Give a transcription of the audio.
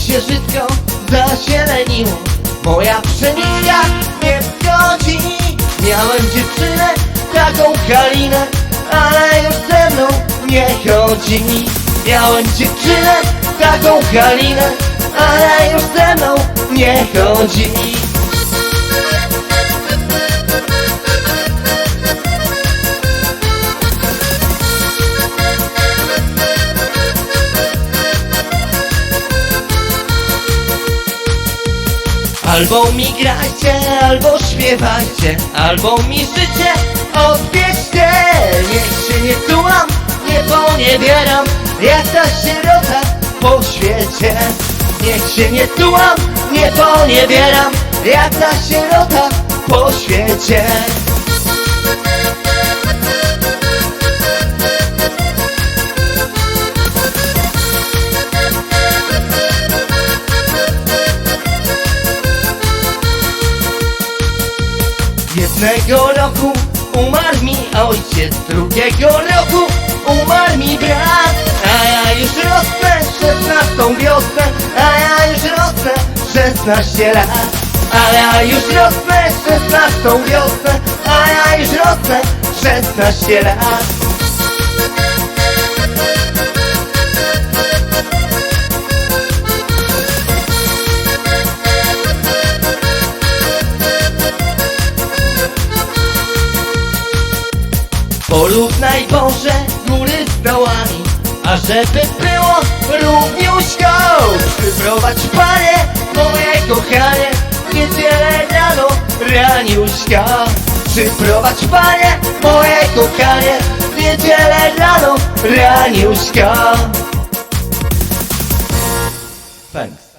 się wszystko zazieleniło Moja pszenica nie wchodzi. Miałem dziewczynę, taką Halinę Ale już ze mną nie chodzi. Miałem dziewczynę, taką Halinę Ale już ze mną nie chodzi. Albo mi grajcie, albo śpiewajcie, albo mi życie odbierzcie. Niech się nie tułam, nie poniewieram, jak ta sierota po świecie. Niech się nie tułam, nie poniewieram, jak ta sierota po świecie. Jednego roku umarł mi ojciec, drugiego roku umarł mi brat. A ja już rosnę, szesnastą wiosnę, a ja już rosnę, szesnaście lat. A ja już rosnę, szesnastą wiosnę, a ja już rosnę, szesnaście lat Porównaj Boże góry z dołami A żeby było równiuśko Przyprowadź Panie moje kochanie w Niedzielę rano raniuśka Przyprowadź Panie moje kochanie w Niedzielę rano raniuśka Thanks.